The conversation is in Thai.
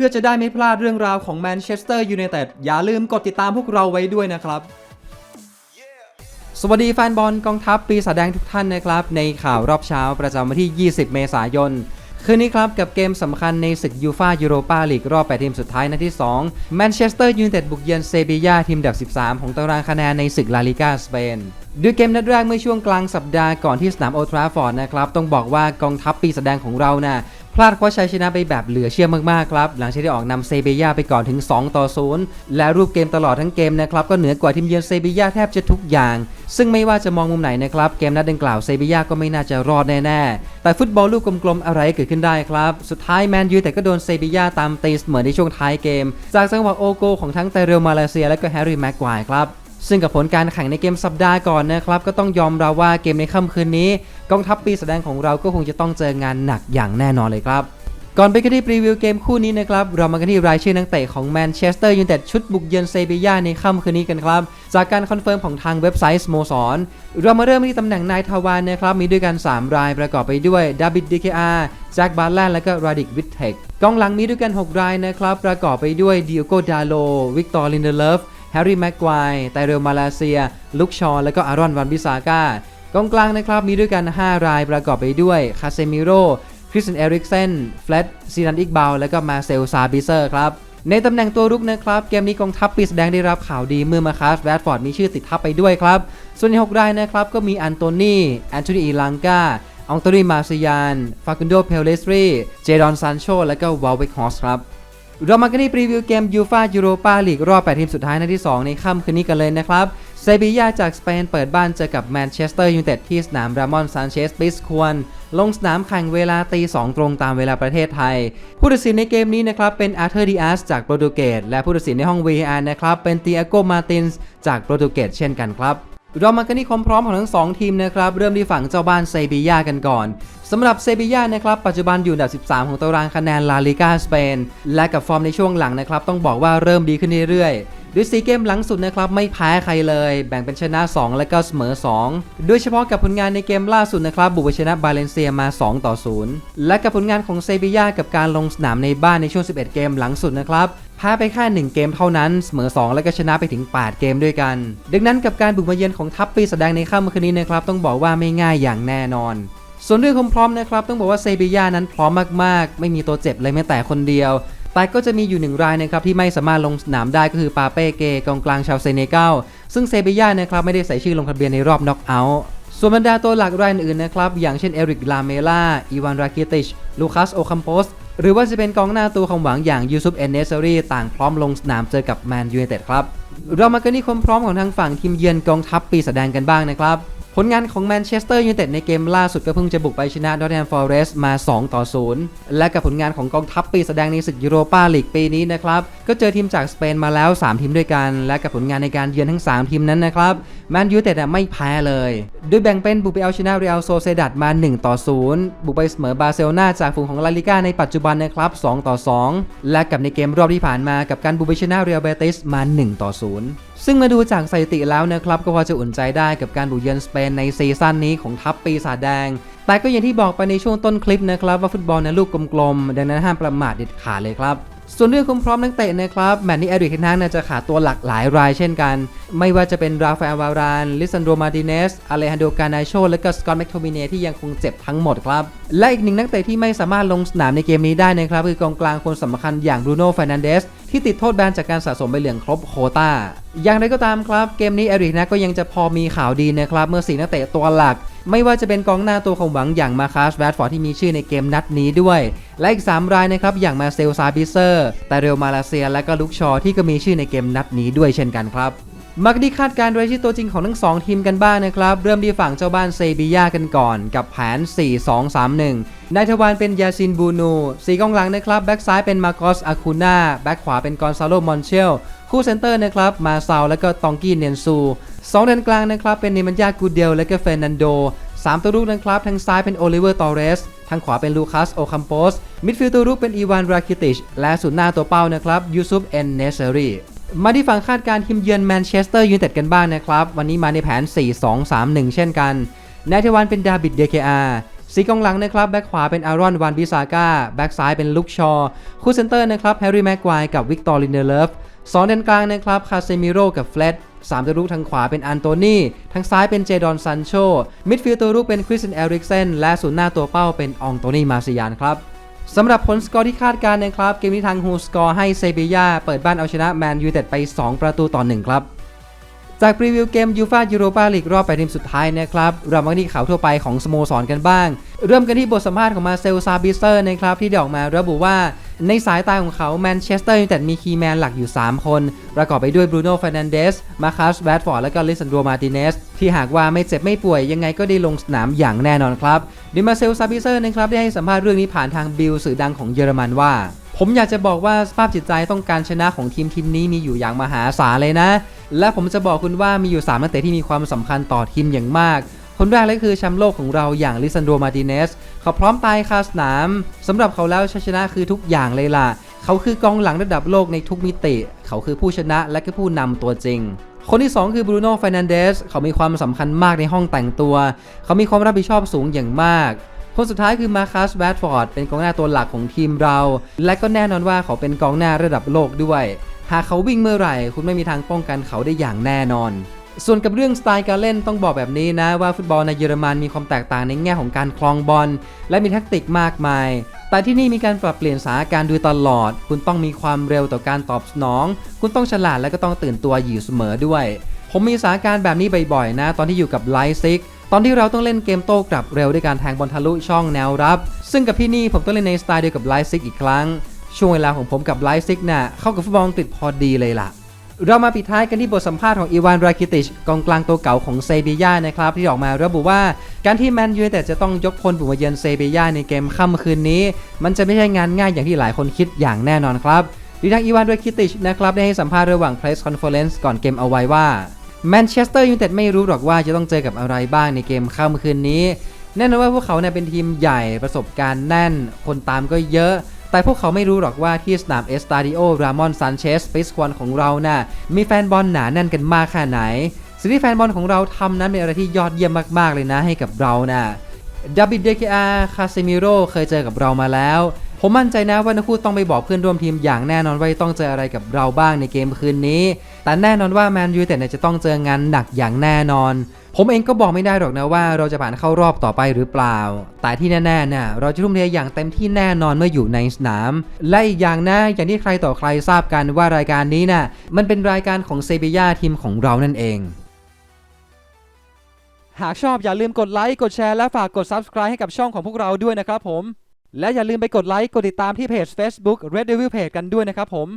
พื่อจะได้ไม่พลาดเรื่องราวของแมนเชสเตอร์ยูไนเต็ดอย่าลืมกดติดตามพวกเราไว้ด้วยนะครับ สวัสดีแฟนบอลกองทัพปีศาจแดงทุกท่านนะครับ ในข่าวรอบเช้าประจำวันที่ 20 เมษายนคืนนี้ครับกับเกมสำคัญในศึกยูฟายูโรปาลีกรอบ 8 ทีมสุดท้ายนัดที่2แมนเชสเตอร์ยูไนเต็ดบุกเยือนเซบียาทีมดับ 13 ของตารางคะแนนในศึกลาลิกาสเปนด้วยเกมนัดแรกเมื่อช่วงกลางสัปดาห์ก่อนที่สนามโอทราฟอร์ดนะครับ ต้องบอกว่ากองทัพปีศาจแดงของเราน่ะ พลาดคว้าชัยชนะไปแบบเหลือเชื่อมากๆครับหลังจากที่ออกนำเซเบียไปก่อนถึง 2 ต่อ 0 และรูปเกมตลอดทั้งเกมนะครับก็เหนือกว่าทีมเยือนเซเบียแทบจะทุกอย่าง ซึ่งไม่ว่าจะมองมุมไหนนะครับเกมนัดดังกล่าวเซเบียก็ไม่น่าจะรอดแน่ๆ แต่ฟุตบอลลูกกลมๆอะไรเกิดขึ้นได้ครับสุดท้ายแมนยูแต่ก็โดนเซเบียตามตีเสมอในช่วงท้ายเกม จากจังหวะโอโกของทั้งเตเรลมาเลเซีย และก็แฮร์รี่แม็กควายครับซึ่งกับผลการแข่งในเกมสัปดาห์ก่อนนะครับก็ต้องยอมรับว่าเกมในค่ำคืนนี้ กองทัพปีแสดงของเราก็คงจะต้องเจองานหนักอย่างแน่นอนเลยครับ ก่อนไปกันที่รีวิวเกมคู่นี้นะครับ เรามากันที่รายชื่อนักเตะของแมนเชสเตอร์ยูไนเต็ดชุดบุกเยือนเซบียาในค่ำคืนนี้กันครับ จากการคอนเฟิร์มของทางเว็บไซต์สโมสร เรามาเริ่มที่ตำแหน่งนายทวารนะครับ มีด้วยกัน 3 รายประกอบไปด้วยดาบิดดีเคอาร์แจ็คบาร์แลนและก็ราดิกวิทเทคกองหลังมีด้วยกัน 6 รายนะครับ ประกอบไปด้วยดิโอโกดาโล วิกตอร์ลินเดเลฟแฮร์รี่แม็กควายไตเรลมาเลเซีย ลุคชอและก็อารอนวันบิซาก้า กองกลางนะครับมีด้วยกัน 5 รายประกอบไปด้วยคาเซมิโรคริสเตนเอริกเซนเฟลตซีนันอิกบาลและก็มาเซลซาบิเซอร์ครับในตำแหน่งตัวรุกนะครับ เกมนี้กองทัพปีศาจแดงได้รับข่าวดีเมื่อมาคาสแรดฟอร์ดมีชื่อติดทัพไปด้วยครับ ส่วนใน6รายนะครับ ก็มีอันโตนีแอนโทนีอีลังกาอองโตนีมาซิยาน ฟาคุนโดเพลเลสรีเจดอนซานโช และก็วอลเวกฮอสครับ เรามากันที่รีวิวเกมยูฟายูโรปาลีกรอบ 8 ทีมสุดท้ายนัดที่ 2 ในค่ำคืนนี้กันเลยนะครับ ซบียาจากสเปนเปิดบ้านเจอกับแมนเชสเตอร์ยูไนเต็ดที่สนามรามอนซานเชสปิสควนลงสนามแข่งเวลาตี2ตรงตามเวลาประเทศไทย ผู้ตัดสินในเกมนี้นะครับเป็นอาร์เธอร์ดิอาสจากโปรตุเกสและผู้ตัดสินในห้อง VAR นะครับเป็นติอาโกมาตินส์จากโปรตุเกสเช่นกันครับเรามากันที่ความพร้อมของทั้ง 2 ทีมนะครับเริ่มที่ฝั่งเจ้าบ้านเซบียากันก่อนสำหรับเซบียานะครับปัจจุบันอยู่อันดับ 13 ของตารางคะแนนลาลิกาสเปนและกับฟอร์มในช่วงหลังนะครับต้องบอกว่าเริ่มดีขึ้นเรื่อยๆ ด้วยสีเกมหลังสุดนะครับไม่แพ้ใครเลย แบ่งเป็นชนะ 2 และก็เสมอ 2 โดยเฉพาะกับผลงานในเกมล่าสุดนะครับบุกไปชนะบาเลนเซียมา 2 ต่อ 0 และกับผลงานของเซบียากับการลงสนามในบ้านในช่วง 11 เกมหลังสุดนะครับแพ้ไปแค่ 1 เกมเท่านั้น เสมอ 2 แล้วก็ชนะไปถึง 8 เกมด้วยกัน ดังนั้นกับการบุกมาเยือนของทัพปีแสดงในค่ำคืนนี้นะครับต้องบอกว่าไม่ง่ายอย่างแน่นอนส่วนเรื่องความพร้อมนะครับต้องบอกว่าเซบียานั้นพร้อมมากๆ ไม่มีตัวเจ็บเลยแม้แต่คนเดียว แต่ก็จะมีอยู่หนึ่งรายนะครับที่ไม่สามารถลงสนามได้ก็คือปาเป้เกกองกลางชาวเซเนกัลซึ่งเซบียานะครับไม่ได้ใส่ชื่อลงทะเบียนในรอบน็อกเอาท์ส่วนบรรดาตัวหลักรายอื่นนะครับ อย่างเช่นเอริกลาเมล่าอีวานราคิติชลูคัสโอคัมโปสหรือว่าจะเป็นกองหน้าตัวความหวังอย่างยูซุปเอนเนสซารีต่างพร้อมลงสนามเจอกับแมนยูไนเต็ดครับ เรามากันที่ความพร้อมของทางฝั่งทีมเยือนกองทัพปีศาจแดงกันบ้างนะครับ ผลงานของแมนเชสเตอร์ยูไนเต็ดในเกมล่าสุดก็เพิ่งจะบุกไปชนะดอร์แดนฟอร์เรสต์มา 2 ต่อ 0 และกับผลงานของกองทัพปีแสดงในศึกยูโรปาลีกปีนี้นะครับ ก็เจอทีมจากสเปนมาแล้ว 3 ทีมด้วยกัน และกับผลงานในการเยือนทั้ง 3 ทีมนั้นนะครับแมนยูไนเต็ดไม่แพ้เลย โดยแบ่งเป็นบุกไปเอาชนะเรอัลโซเซดัดมา 1 ต่อ 0 บุกไปเสมอบาร์เซโลนาจากฝูงของลาลิก้าในปัจจุบันนะครับ 2 ต่อ 2 และกับในเกมรอบที่ผ่านมากับการบุกไปชนะเรอัลเบติสมา 1 ต่อ 0ซึ่งมาดูจากสถิติแล้วนะครับก็พอจะอุ่นใจได้กับการบุกเยือนสเปนในซีซั่นนี้ของทัพปีศาจแดง แต่ก็อย่างที่บอกไปในช่วงต้นคลิปนะครับว่าฟุตบอลในลูกกลมๆ ดังนั้นห้ามประมาทเด็ดขาดเลยครับส่วนเรื่องความพร้อมนักเตะนะครับแมตช์นี้เอริกเทนฮากน่าจะขาดตัวหลักหลายรายเช่นกัน ไม่ว่าจะเป็นราฟาเอลวารานลิซันโดมาดิเนสอเลฮันโดกานาโชและก็สกอตแมคโทมิเนที่ยังคงเจ็บทั้งหมดครับ และอีกหนึ่งนักเตะที่ไม่สามารถลงสนามในเกมนี้ได้นะครับคือกองกลางคนสำคัญอย่างบรูโน่ฟ r นันเดส ที่ติดโทษแบนจากการสะสมใบเหลืองครบโคตาอย่างไรก็ตามครับ เกมนี้เอริกนะก็ยังจะพอมีข่าวดีนะครับ เมื่อสีนักเตะตัวหลัก ไม่ว่าจะเป็นกองหน้าตัวของหวังอย่างมาคาสแรดฟอร์ดที่มีชื่อในเกมนัดนี้ด้วย และอีก 3 รายนะครับ อย่างมาเซลซาบิเซอร์ แต่เรลมาลาเซีย และก็ลุกชอที่ก็มีชื่อในเกมนัดนี้ด้วยเช่นกันครับ มักดีคาดการณ์รายชื่อตัวจริงของทั้ง 2 ทีมกันบ้างนะครับ เริ่มที่ฝั่งเจ้าบ้านเซบียากันก่อน กับแผน 4-2-3-1 นายทวารเป็นยาซินบูนูสีกองหลังนะครับ แบ็กซ้ายเป็นมาโกสอาคูน่าแบ็กขวาเป็นกอนซาโลมอนเชล คู่เซนเตอร์นะครับ มาซาวและก็ตองกี้เนียนซูสองแดนกลางนะครับ เป็นเนมันยากูเดลและก็เฟรนันโดสามตัวรุกนะครับทางซ้ายเป็นโอลิเวอร์ตอเรสทางขวาเป็นลูคัสโอคัมโปสมิดฟิลด์ตัวรุกเป็นอีวานราคิติชและสุดหน้าตัวเป้านะครับยูซุปเอนเนเซอรี มาที่ฝั่งคาดการทีมเยือนแมนเชสเตอร์ยูไนเต็ดกันบ้างนะครับ วันนี้มาในแผน 4-2-3-1 เช่นกันนายทวันเป็นดาบิดเดเคอาสีกองหลังนะครับแบ็คขวาเป็นอารอนวานบิซาก้าแบ็คซ้ายเป็นลุกชอคู่เซนเตอร์นะครับแฮร์รี่แม็กควายกับวิกตอร์ลินเดเลฟสองเลนกลางนะครับคาเซมิโรกับเฟลดสามตัวรุกทางขวาเป็นอันโตนีทางซ้ายเป็นเจดอนซันโชมิดฟิลด์ตัวรุกเป็นคริสเตนเอริกเซนและศูนย์หน้าตัวเป้าเป็นอองโตนีมาซิยานครับ สำหรับผลสกอร์ที่คาดการณ์นะครับ เกมนี้ทางฮูสกอร์ให้เซบียาเปิดบ้านเอาชนะแมนยูเต็ดไป 2 ประตูต่อ 1 ครับ จากพรีวิวเกมยูฟายูโรปาลีกรอบแปดทีมสุดท้ายนะครับ เรามาที่ข่าวทั่วไปของสโมสรกันบ้าง เริ่มกันที่บทสัมภาษณ์ของมาเซลซาบิสเตอร์นะครับที่ได้ออกมาระบุว่า ในสายตาของเขาแมนเชสเตอร์ยูไนเต็ดมีคีย์แมนหลักอยู่ 3 คน ประกอบไปด้วยบรูโน่เฟรนันเดส มาคัสแบดฟอร์ด และก็ลิซันโดมาติเนส ที่หากว่าไม่เจ็บไม่ป่วยยังไงก็ได้ลงสนามอย่างแน่นอนครับดิมาเซลซาบิเตอร์นะครับ ได้ให้สัมภาษณ์เรื่องนี้ผ่านทางบิลสื่อดังของเยอรมันว่า ผมอยากจะบอกว่าสภาพจิตใจต้องการชนะของทีมทีมนี้มีอยู่อย่างมหาศาลเลยนะ และผมจะบอกคุณว่ามีอยู่3นักเตะที่มีความสำคัญต่อทีมอย่างมาก คนแรกเลยคือแชมป์โลกของเราอย่างลิซันโดมาติเนสเขาพร้อมตายคาสนามสำหรับเขาแล้วชัยชนะคือทุกอย่างเลยล่ะ เขาคือกองหลังระดับโลกในทุกมิติ เขาคือผู้ชนะและก็ผู้นำตัวจริงคนที่ 2 คือบรูโน่ฟนันเดสเขามีความสำคัญมากในห้องแต่งตัว เขามีความรับผิดชอบสูงอย่างมาก คนสุดท้ายคือมาคัสแบดฟอร์ดเป็นกองหน้าตัวหลักของทีมเรา และก็แน่นอนว่าเขาเป็นกองหน้าระดับโลกด้วย หากเขาวิ่งเมื่อไหร่ คุณไม่มีทางป้องกันเขาได้อย่างแน่นอน ส่วนกับเรื่องสไตล์การเล่นต้องบอกแบบนี้นะว่าฟุตบอลในเยอรมันมีความแตกต่างในแง่ของการคลองบอล และมีแทคติกมากมาย แต่ที่นี่มีการปรับเปลี่ยนสถานการณ์ดยตลอด คุณต้องมีความเร็วต่อการตอบสนอง คุณต้องฉลาดและก็ต้องตื่นตัวอยู่เสมอด้วย ผมมีสถานการณ์แบบนี้บ่อยๆนะ ตอนที่อยู่กับไลซิกตอนที่เราต้องเล่นเกมโต้กลับเร็วด้วยการแทงบอลทะลุช่องแนวรับ ซึ่งกับที่นี่ผมต้องเล่นในสไตล์เดียวกับไลซิกอีกครั้ง ช่วงเวลาของผมกับไลซิกน่ะเข้ากับฟุตบอลอังกฤษพอดีเลยล่ะ เรามาปิดท้ายกันที่บทสัมภาษณ์ของอีวานราคิติชกองกลางตัวเก่าของเซบีย่านะครับที่ออกมาระบุว่าการที่แมนยูไนเต็ดจะต้องยกพลบุกมาเยือนเซบีย่าในเกมค่ำคืนนี้ มันจะไม่ใช่งานง่ายอย่างที่หลายคนคิดอย่างแน่นอนครับดีทางอีวานราคิติชนะครับได้ให้สัมภาษณ์ระหว่าง press conference ก่อนเกมเอาไว้ว่าแมนเชสเตอร์ยูไนเต็ดไม่รู้หรอกว่าจะต้องเจอกับอะไรบ้างในเกมค่ำคืนนี้ แน่นอนว่าพวกเขาเนี่ยเป็นทีมใหญ่ประสบการณ์แน่น คนตามก็เยอะ แต่พวกเขาไม่รู้หรอกว่าที่สนามเอสตาดิโอรามอนซานเชสฟิสควอนของเราน่ะมีแฟนบอลหนาแน่นกันมากแค่ไหน สิ่งที่แฟนบอลของเราทำนั้นเป็นอะไรที่ยอดเยี่ยมมากๆเลยนะให้กับเราน่ะดับบิดเดคอาคาเซมิโรเคยเจอกับเรามาแล้ว ผมมั่นใจนะว่านักคู่ต้องไปบอกเพื่อนร่วมทีมอย่างแน่นอนว่าต้องเจออะไรกับเราบ้างในเกมคืนนี้ แต่แน่นอนว่าแมนยูแต่เนี่ยจะต้องเจองานหนักอย่างแน่นอน ผมเองก็บอกไม่ได้หรอกนะว่าเราจะผ่านเข้ารอบต่อไปหรือเปล่า แต่ที่แน่ๆเนี่ยเราจะทุ่มเทอย่างเต็มที่แน่นอนเมื่ออยู่ในสนาม และอีกอย่างนะอย่างที่ใครต่อใครทราบกันว่ารายการนี้น่ะมันเป็นรายการของเซบียาทีมของเรานั่นเองหากชอบอย่าลืมกดไลค์ กดแชร์ และฝากกด Subscribe ให้กับช่องของพวกเราด้วยนะครับผม และอย่าลืมไปกดไลค์ กดติดตามที่เพจ Facebook Red Devil Page กันด้วยนะครับผม